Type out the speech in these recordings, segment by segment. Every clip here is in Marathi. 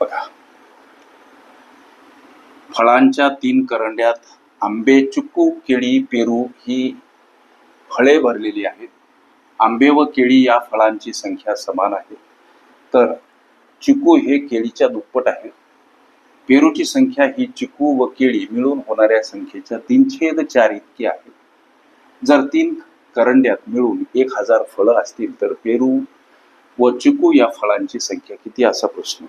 बघा. फळांच्या तीन करंड्यात आंबे चुकू केळी पेरू ही फळे भरलेली आहेत. आंबे व केळी या फळांची संख्या समान आहे. तर चिकू हे केळीच्या दुप्पट आहे. पेरूची संख्या ही चिकू व केळी मिळून होणाऱ्या संख्येच्या तीन छेद चार इतकी आहे. जर तीन करंड्यात मिळून एक हजार फळं असतील तर पेरू व चिकू या फळांची संख्या किती? असा प्रश्न.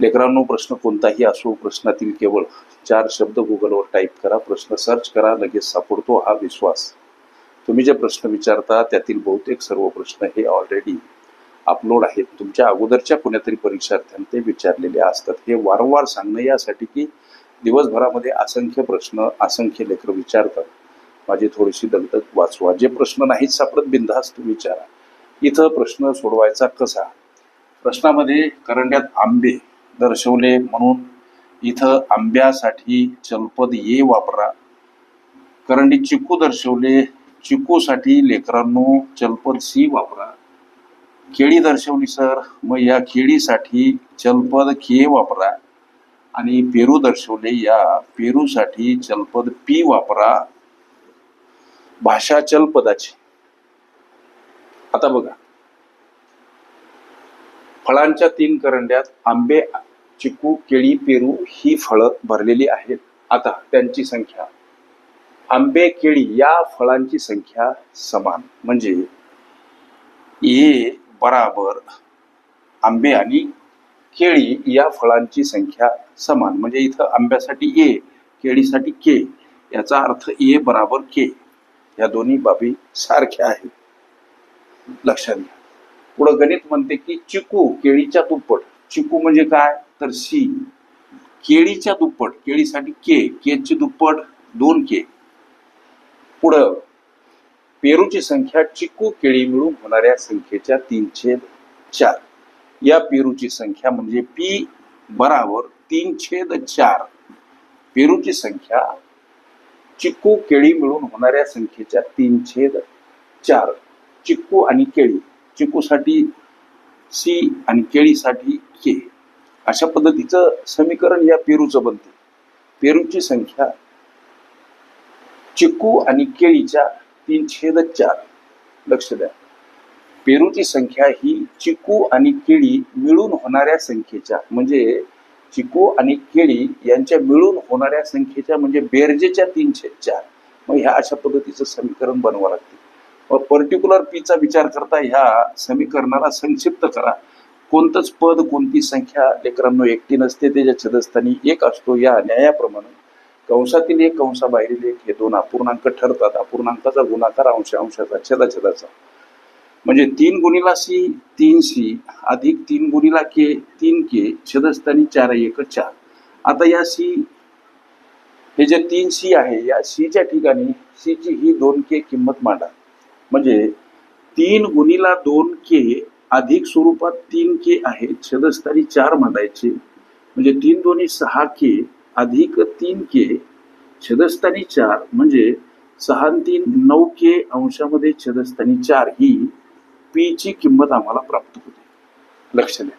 लेकरांनो प्रश्न कोणताही असो प्रश्नातील केवळ चार शब्द गुगलवर टाईप करा. प्रश्न सर्च करा लगेच सापडतो हा विश्वास. तुम्ही जे प्रश्न विचारता त्यातील बहुतेक सर्व प्रश्न हे ऑलरेडी अपलोड आहेत. तुमच्या अगोदरच्या कोणत्यातरी परीक्षार्थ्यांनी ते विचारलेले असतात. हे वारंवार सांगणं यासाठी की दिवसभरामध्ये असंख्य प्रश्न असंख्य लेकर विचारतात. माझी थोडीशी दगदग वाचवा. जे प्रश्न नाहीत सापडत बिनधास्त विचारा. इथं प्रश्न सोडवायचा कसा? प्रश्नामध्ये करंड्यात आंबे दर्शवले म्हणून इथं आंब्यासाठी चलपद ये वापरा. करंडी चिकू दर्शवले चिकूसाठी लेकरांनो चलपद सी वापरा. केळी दर्शवली सर मग या केळीसाठी चलपद के वापरा. आणि पेरू दर्शवले या पेरूसाठी चलपद पी वापरा. भाषा चलपदाची. आता बघा. फळांच्या तीन करंड्यात आंबे चिकू केळी पेरू ही फळं भरलेली आहेत. आता त्यांची संख्या. आंबे केळी या फळांची संख्या समान. म्हणजे ए बराबर आंबे आणि केळी या फळांची संख्या समान. म्हणजे इथं आंब्यासाठी ए केळीसाठी के. याचा अर्थ ए बराबर के. या दोन्ही बाबी सारख्या आहेत. लक्षात घ्या. पुढं गणित म्हणते की चिकू केळीच्या दुप्पट. चिकू म्हणजे काय? तर सी केळीच्या दुप्पट केळीसाठी के केची दुप्पट दोन के पुढं पेरूची संख्या चिकू केळी मिळून होणाऱ्या संख्येच्या तीन छेद चार. या पेरूची संख्या म्हणजे पी बराबर तीन छेद चार. पेरूची संख्या चिक्कू केळी मिळून होणाऱ्या संख्येच्या तीन छेद चार. चिक्कू आणि केळी चिक्कूसाठी सी आणि केळीसाठी के अशा पद्धतीचं समीकरण या पेरूचं बनते. पेरूची संख्या चिक्कू आणि केळीच्या तीन छेद चार. लक्ष द्या. पेरूची संख्या ही चिकू आणि केळी मिळून होणाऱ्या संख्येच्या म्हणजे चिकू आणि केळी यांच्या मिळून होणाऱ्या संख्येच्या म्हणजे बेरजेच्या तीन छेद चार. मग ह्या अशा पद्धतीचं समीकरण बनवावं लागते. मग पर्टिक्युलर पीचा विचार करता ह्या समीकरणाला संक्षिप्त करा. कोणतंच पद कोणती संख्या लेकरांनो एकटी नसते त्याच्या छदस्थानी एक असतो या न्यायाप्रमाणे. कंसातील एक कंसाबाहेरील एक हे दोन अपूर्णांक ठरतात. अपूर्णांकाचा गुणाकार अंश अंशाचा छेदाछेदाचा. म्हणजे तीन गुणीला सी तीन सी अधिक तीन गुणीला के तीन के छदस्थानी चार एक चार. आता या सी हे जे तीन सी आहे या सीच्या ठिकाणी सीची ही दोन के किंमत मांडा. म्हणजे तीन गुणीला दोन के अधिक स्वरूपात तीन के आहे छेदस्थानी चार म्हणायचे. म्हणजे तीन दोन्ही सहा के अधिक तीन के. छेदस्थानी चार म्हणजे सहा तीन नऊ के अंशामध्ये छेदस्थानी चार ही पी ची किंमत आम्हाला प्राप्त होते. लक्ष द्या.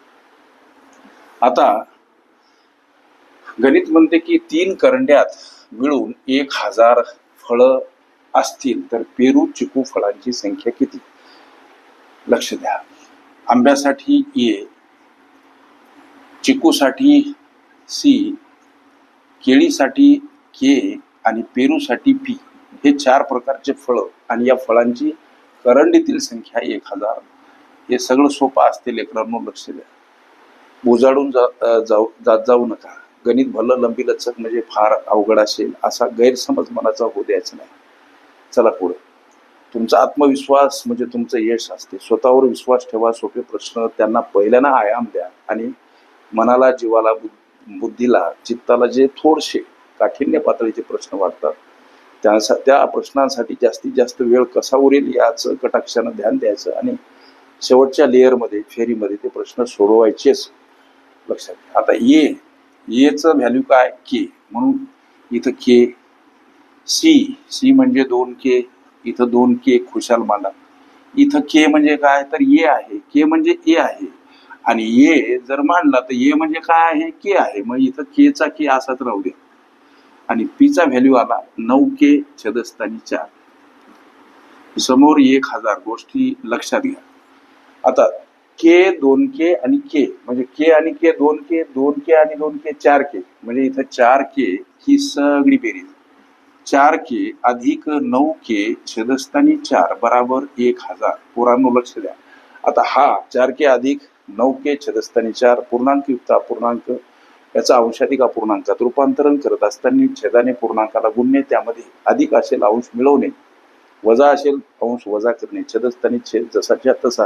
आता गणित म्हणते की तीन करंड्यात मिळून एक हजार फळं असतील तर पेरू चिकू फळांची संख्या किती? लक्ष द्या. आंब्यासाठी ए चिकूसाठी सी केळीसाठी के आणि पेरूसाठी पी. हे चार प्रकारचे फळं आणि या फळांची करंडीतील संख्या एक हजार. हे सगळं सोपं असते लेकरांनो लक्ष द्या. बुजाडून जा जाऊ जात जाऊ नका. गणित भलं लंबी लचक म्हणजे फार अवघड असेल असा गैरसमज मनाचा होऊ द्यायचा नाही. चला पुढे. तुमचा आत्मविश्वास म्हणजे तुमचं यश असते. स्वतःवर विश्वास ठेवा सोपे प्रश्न त्यांना पहिल्यांदा आयाम द्या आणि मनाला जीवाला बुद्धीला चित्ताला जे थोडसे काठिण्य पातळीचे प्रश्न वाटतात त्या त्या प्रश्नांसाठी जास्तीत जास्त वेळ कसा उरेल याचं कटाक्षानं ध्यान द्यायचं आणि शेवटच्या लेअरमध्ये फेरीमध्ये ते प्रश्न सोडवायचेच लक्षात घ्या. आता ये येचं व्हॅल्यू काय? के म्हणून इथं के सी सी म्हणजे दोन के इथं दोन के खुशाल मांडा. इथं के म्हणजे काय? तर ए आहे. के म्हणजे ए आहे. आणि ए जर मांडला तर ए म्हणजे काय आहे? के आहे. मग इथं केचा के असाच राहू दे आणि पीचा व्हॅल्यू आला नऊ के छदस्तानी चार. समोर एक हजार गोष्टी लक्षात घ्या. आता के दोन के आणि के म्हणजे के आणि के दोन के दोन के आणि दोन के चार के. म्हणजे इथं चार के ही सगळी बेरीज. चार के अधिक नऊ के छेदस्थानी चार बराबर एक हजार. पुरांनो लक्ष द्या. आता हा चार के अधिक नऊ के छेदस्थानी चार पूर्णांक युक्त अपूर्णांक याचा अंशाधिक अपूर्णांकात रूपांतरण करत असताना छेदाने पूर्णांकाला गुणणे त्यामध्ये अधिक असेल अंश मिळवणे वजा असेल अंश वजा करणे छेदस्थानी छेद जसाच्या तसा.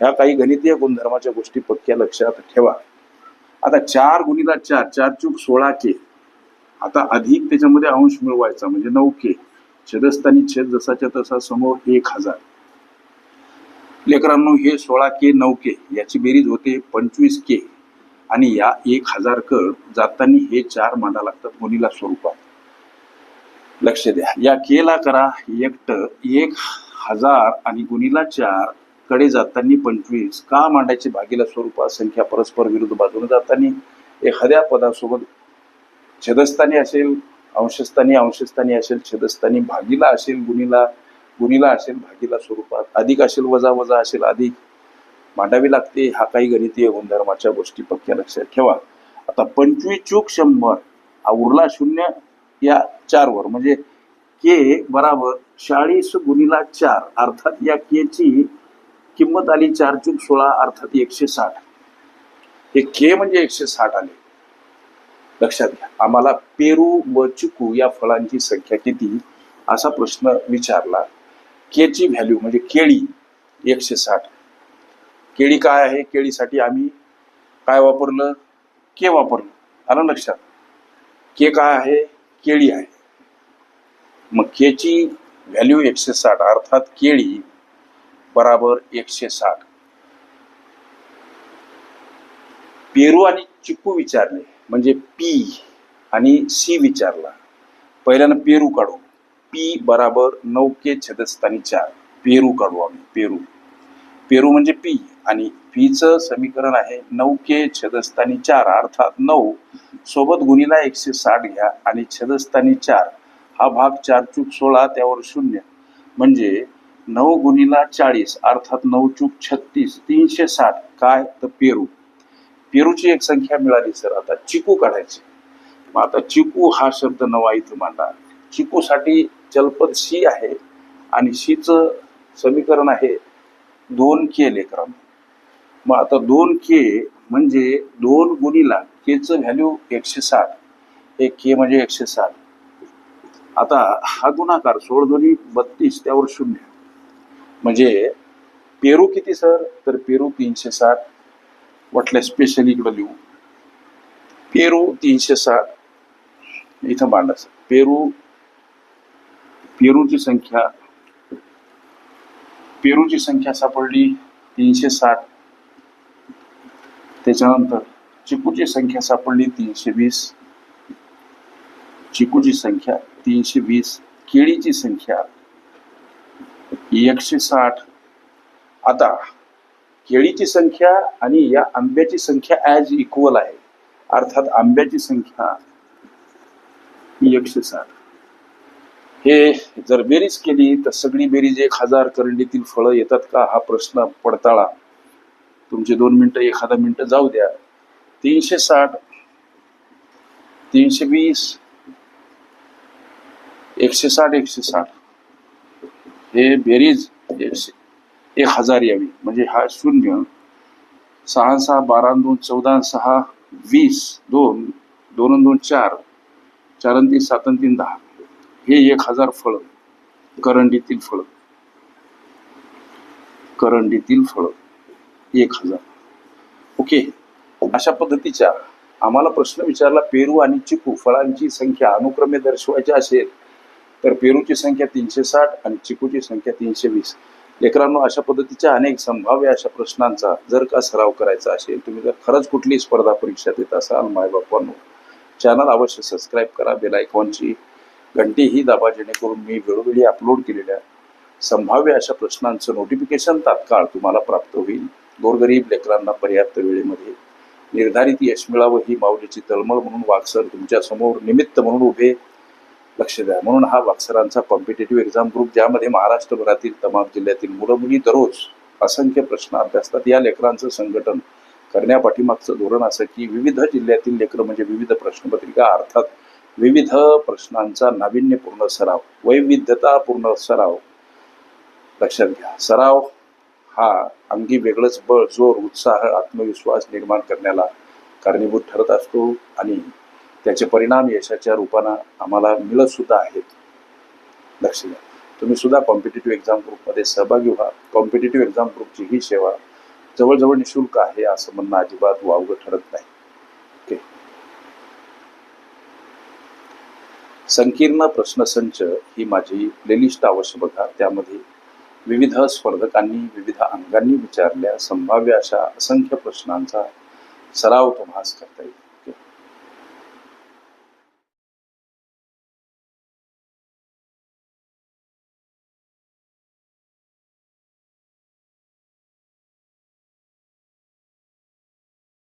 ह्या काही गणितीय गुणधर्माच्या गोष्टी पक्क्या लक्षात ठेवा. आता चार गुणीला चार चार चूक सोळा के. आता अधिक त्याच्यामध्ये अंश मिळवायचा म्हणजे नऊ के छेदस्थानी छेद जसाच्या तसा समोर एक हजार. लेकरांनो हे सोळा के नऊ के याची बेरीज होते पंचवीस के आणि या एक हजार कड जाताना हे चार मांडा लागतात गुणीला स्वरूपात. लक्ष द्या. या केला करा एकट एक हजार आणि गुणीला चारकडे जाताना पंचवीस. का मांडायचे? भागीला स्वरूपात संख्या परस्पर विरुद्ध बाजूने जाताना एखाद्या पदासोबत छेदस्थानी असेल अंशस्थानी अंशस्थानी असेल छेदस्थानी भागीला असेल गुणीला गुणीला असेल भागीला स्वरूपात. अधिक असेल वजा वजा असेल अधिक. मांडावी लागते हा काही गणितीय गुणधर्माच्या गोष्टी पक्क्या लक्षात ठेवा. आता पंचवीस चूक शंभर हा उरला शून्य या चारवर. म्हणजे के बराबर चाळीस गुणीला चार अर्थात या केची किंमत आली चार चूक सोळा अर्थात एकशे साठ. हे के म्हणजे एकशे साठ आले. लक्षात घ्या. आम्हाला पेरू व चिकू या फळांची संख्या किती? असा प्रश्न विचारला. केची व्हॅल्यू म्हणजे केळी एकशे साठ. केळी काय आहे? केळीसाठी आम्ही काय वापरलं? के वापरलं. आलं लक्षात? के काय आहे? केळी आहे. मग केची व्हॅल्यू एकशे साठ अर्थात केळी बराबर एकशे साठ. पेरू आणि चिकू विचारले. म्हणजे पी आणि सी विचारला. पहिल्यानं पेरू काढू. पी बराबर नऊ के छेदस्थानी चार. पेरू काढू आम्ही पेरू. पेरू म्हणजे पी आणि पीचं समीकरण आहे नऊ के छेदस्थानी चार अर्थात नऊ. सोबत गुणीला एकशे साठ घ्या आणि छेदस्थानी चार. हा भाग चार चूक सोळा त्यावर शून्य. म्हणजे नऊ गुणीला चाळीस अर्थात नऊ चूक छत्तीस तीनशे साठ. काय? तर पेरू. पेरूची एक संख्या मिळाली सर. आता चिकू काढायची. मग आता चिकू हा शब्द नवा इथं मांडा. चिकूसाठी जलपद शी आहे आणि शीचं समीकरण आहे दोन के लेकरां. मग आता दोन के म्हणजे दोन गुणीला केचं व्हॅल्यू एकशे साठ. हे के म्हणजे एकशे साठ. आता हा गुणाकार सोळ दोन्ही बत्तीस त्यावर शून्य. म्हणजे पेरू किती सर? तर पेरू तीनशे साठ. वाटल्या स्पेशल इकडं लिहू पेरू तीनशे साठ इथं मांडायचं पेरू पेरूची संख्या पेरूची संख्या सापडली तीनशे साठ त्याच्यानंतर चिकूची संख्या सापडली तीनशे वीस. चिकूची संख्या तीनशे वीस. केळीची संख्या एकशे साठ. आता केळीची संख्या आणि या आंब्याची संख्या ॲज इक्वल आहे. अर्थात आंब्याची संख्या एकशे साठ हे जर बेरीज केली तर सगळी बेरीज एक हजार करंडीतील फळं येतात का? हा प्रश्न पडताळा. तुमचे दोन मिनटं एखादा मिनटं जाऊ द्या. तीनशे साठ तीनशे वीस एकशे साठ एकशे साठ हे बेरीज एकशे एक हजार यावी. म्हणजे हा शून्य सहा सहा बारा दोन चौदा सहा वीस दोन दोन दोन चार चार तीन सात तीन दहा. हे एक हजार फळ. करंडीतील फळ. करंडीतील फळ. एक हजार. ओके. अशा पद्धतीच्या आम्हाला प्रश्न विचारला पेरू आणि चिकू फळांची संख्या अनुक्रमे दर्शवायची असेल तर पेरूची संख्या तीनशे साठ आणि चिकूची संख्या तीनशे वीस. लेकरांनो अशा पद्धतीच्या अनेक संभाव्य अशा प्रश्नांचा जर का सराव करायचा असेल तुम्ही जर खरंच कुठली स्पर्धा परीक्षा देत असाल मायबापांनो चॅनल अवश्य सबस्क्राईब करा बेल आयकॉनची घंटी ही दाबा जेणेकरून मी वेळोवेळी अपलोड केलेल्या संभाव्य अशा प्रश्नांचं नोटिफिकेशन तात्काळ तुम्हाला प्राप्त होईल. गोरगरीब लेकरांना पर्याप्त वेळेमध्ये निर्धारित यश मिळावं ही माऊलीची तळमळ म्हणून वागसर तुमच्यासमोर निमित्त म्हणून उभे लक्ष द्या. म्हणून हा वाक्सरांचा कॉम्पिटेटिव्ह एक्झाम ग्रुप ज्यामध्ये महाराष्ट्रभरातील तमाम जिल्ह्यातील मुलं मुली दररोज असंख्य प्रश्न अभ्यासतात या लेकरांचं संघटन करण्यापाठीमागचं धोरण असं की विविध जिल्ह्यातील लेकरं म्हणजे विविध प्रश्नपत्रिका अर्थात विविध प्रश्नांचा नाविन्यपूर्ण सराव वैविध्यतापूर्ण सराव लक्षात घ्या. सराव हा अंगी वेगळंच बळ जोर उत्साह आत्मविश्वास निर्माण करण्याला कारणीभूत ठरत असतो आणि त्याचे परिणाम यशाच्या रूपानं आम्हाला मिळत सुद्धा आहेत. लक्ष द्या तुम्ही सुद्धा कॉम्पिटेटिव्ह एक्झाम ग्रुपमध्ये सहभागी व्हा. कॉम्पिटेटिव्ह एक्झाम ग्रुपची ही सेवा जवळजवळ निशुल्क आहे असं म्हणणं अजिबात वावगं ठरत नाही. ओके संकीर्ण प्रश्नसंच ही माझी प्लेलिस्ट अवश्य बघा. त्यामध्ये विविध स्पर्धकांनी विविध अंगांनी विचारल्या संभाव्य अशा असंख्य प्रश्नांचा सराव तुम्हाला करता येईल.